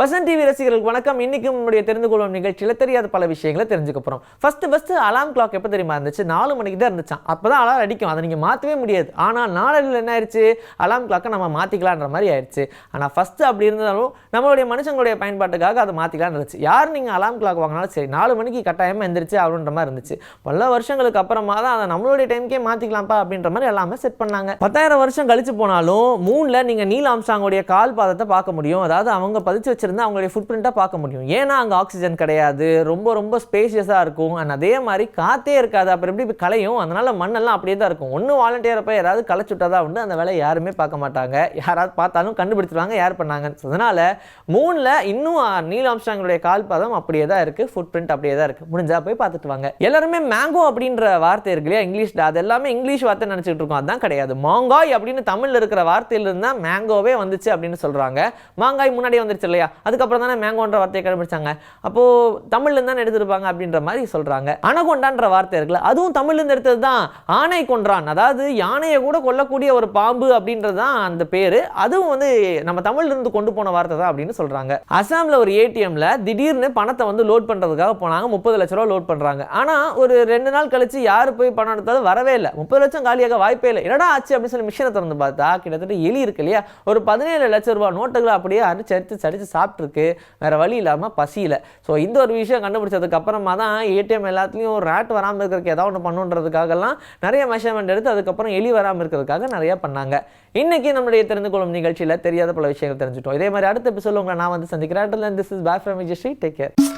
Vasan TV ரசிகர்களுக்கு வணக்கம். இன்றைக்கும் நம்முடைய தெரிந்து கொள்ளும் நிகழ்ச்சியில் தெரியாத பல விஷயங்களை தெரிஞ்சுக்க போகிறோம் ஃபஸ்ட்டு ஃபஸ்ட்டு அலாம் கிளாக் எப்போ தெரியுமா இருந்துச்சு? நாலு மணிக்கு தான் இருந்துச்சான் அப்போ தான் அலாரம் அடிக்கும். அதை நீங்கள் மாற்றவே முடியாது. ஆனால் நாளில் என்ன ஆயிடுச்சு அலாம் கிளாக்கை நம்ம மாற்றிக்கலான்ற மாதிரி ஆயிடுச்சு ஆனால் ஃபஸ்ட்டு அப்படி இருந்தாலும் நம்மளுடைய மனுஷங்களுடைய பயன்பாட்டுக்காக அதை மாற்றிக்கலாம்னு இருந்துச்சு. யார் நீங்கள் அலாம் கிளாக் வாங்கினாலும் சரி நாலு மணிக்கு கட்டாயமாக எந்திரிச்சு அப்படின்ற மாதிரி இருந்துச்சு. பல வருஷங்களுக்கு அப்புறமா தான் அதை நம்மளுடைய டைம்க்கே மாற்றிக்கலாம்ப்பா அப்படின்ற மாதிரி எல்லாமே செட் பண்ணாங்க. பத்தாயிரம் வருஷம் கழிச்சு போனாலும் மூணில் நீங்கள் நீல் ஆம்சாங்கோடைய கால் பாதத்தை பார்க்க முடியும். அதாவது அவங்க பதிச்சு இருந்து அவங்களுடைய ஃபுட் பிரிண்ட்டாக பார்க்க முடியும். ஏன்னா அங்கே ஆக்சிஜன் கிடையாது. ரொம்ப ரொம்ப ஸ்பேஷியஸாக இருக்கும். அண்ட் அதே மாதிரி காற்றே இருக்காது. அப்புறம் எப்படி இப்போ கலையும்? அதனால் மண்ணெல்லாம் அப்படியே தான் இருக்கும். ஒன்று வாலண்டியரை போய் யாராவது களைச்சு விட்டா தான் உண்டு. அந்த வேலையை யாருமே பார்க்க மாட்டாங்க. யாராவது பார்த்தாலும் கண்டுபிடிச்சிருவாங்க யார் பண்ணாங்கன்னு அதனால் மூணில் இன்னும் நீல் ஆம்ஸ்டாங்களுடைய கால் பாதம் அப்படியே தான் இருக்குது ஃபுட் பிரிண்ட் அப்படியே தான் இருக்குது முடிஞ்சால் போய் பார்த்துட்டு வாங்க. எல்லாருமே மேங்கோ அப்படின்ற வார்த்தை இருக்கு இல்லையா? இங்கிலீஷில் அது எல்லாமே இங்கிலீஷ் வார்த்தை நினச்சிட்டு இருக்கோம். அதான் கிடையாது. மாங்காய் அப்படின்னு தமிழில் இருக்கிற வார்த்தையிலிருந்து தான் மேங்கோவே வந்துச்சு அப்படின்னு சொல்கிறாங்க மாங்காய் முன்னாடியே வந்துருச்சு இல்லையா? அதுக்கப்புறம் தானே மேங்கோன்ற வார்த்தையை கண்டுபிடிச்சாங்க அப்போது தமிழ்லேருந்து தானே எடுத்திருப்பாங்க அப்படின்ற மாதிரி சொல்கிறாங்க அனகொண்டான்ற வார்த்தை இருக்குல்ல அதுவும் தமிழ்லேருந்து எடுத்தது தான் ஆனை கொன்றான். அதாவது யானையை கூட கொல்லக்கூடிய ஒரு பாம்பு அப்படின்றது தான் அந்த பேர். அதுவும் வந்து நம்ம தமிழ்லேருந்து கொண்டு போன வார்த்தை தான் அப்படின்னு சொல்கிறாங்க அசாமில் ஒரு ஏடிஎம்மில் திடீர்னு பணத்தை வந்து லோட் பண்ணுறதுக்காக போனாங்க. முப்பது லட்ச ரூபா லோட் பண்ணுறாங்க ஆனால் ஒரு ரெண்டு நாள் கழித்து யார் போய் பணம் எடுத்தாலும் வரவே இல்லை. முப்பது லட்சம் காலியாக வாய்ப்பே இல்லை. என்னடா ஆச்சு அப்படின்னு சொல்லி மிஷினை திறந்து பார்த்தா கிட்டத்தட்ட எலி இருக்கு இல்லையா? ஒரு பதினேழு லட்சம் ரூபாய் நோட்டுகளை அப்படியே அடிச்சு அடிச்சு சரிச்சு சாப்பிட்ருக்கு வேறு வழி இல்லாமல் பசியில். ஸோ இந்த ஒரு விஷயம் கண்டுபிடிச்சதுக்கு அப்புறமா தான் ஏடிஎம் எல்லாத்துலேயும் ரேட் வராமல் இருக்கிறதுக்கு ஏதாவது ஒன்று பண்ணுன்றதுக்காகலாம் நிறைய மெஷர்மெண்ட் எடுத்து அதுக்கப்புறம் எலி வராமல் இருக்கிறதுக்காக நிறைய பண்ணாங்க. இன்றைக்கி நம்மளுடைய தெரிந்து கொள்ளும் நிகழ்ச்சியில் தெரியாத பல விஷயங்கள் தெரிஞ்சுட்டோம். இதே மாதிரி அடுத்த எபிசோட உங்களை நான் வந்து சந்திக்கிறேன். This is back from Vijay Sri take care